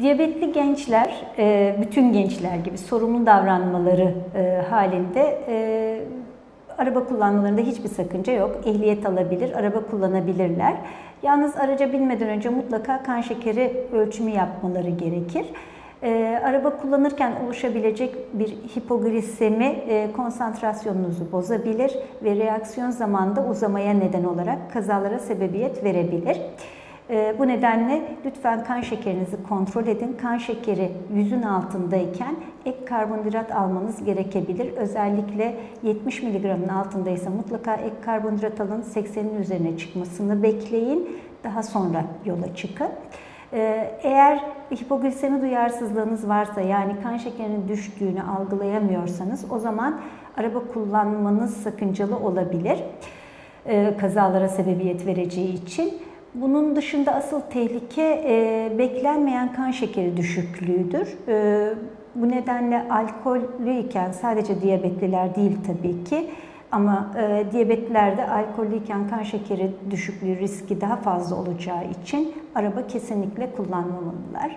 Diyabetli gençler, e, bütün gençler gibi sorumlu davranmaları e, halinde e, araba kullanmalarında hiçbir sakınca yok. Ehliyet alabilir, araba kullanabilirler. Yalnız araca binmeden önce mutlaka kan şekeri ölçümü yapmaları gerekir. araba kullanırken oluşabilecek bir hipoglisemi konsantrasyonunuzu bozabilir ve reaksiyon zamanında uzamaya neden olarak kazalara sebebiyet verebilir. Ee, bu nedenle lütfen kan şekerinizi kontrol edin. Kan şekeri yüzün altındayken ek karbonhidrat almanız gerekebilir. Özellikle 70 mg'ın altındaysa mutlaka ek karbonhidrat alın. 80'in üzerine çıkmasını bekleyin. Daha sonra yola çıkın. Ee, eğer hipoglisemi duyarsızlığınız varsa yani kan şekerinin düştüğünü algılayamıyorsanız o zaman araba kullanmanız sakıncalı olabilir. Ee, kazalara sebebiyet vereceği için. Bunun dışında asıl tehlike e, beklenmeyen kan şekeri düşüklüğüdür. E, bu nedenle alkollü iken sadece diyabetliler değil tabii ki ama e, diyabetlilerde alkollüyken kan şekeri düşüklüğü riski daha fazla olacağı için araba kesinlikle kullanmamalılar.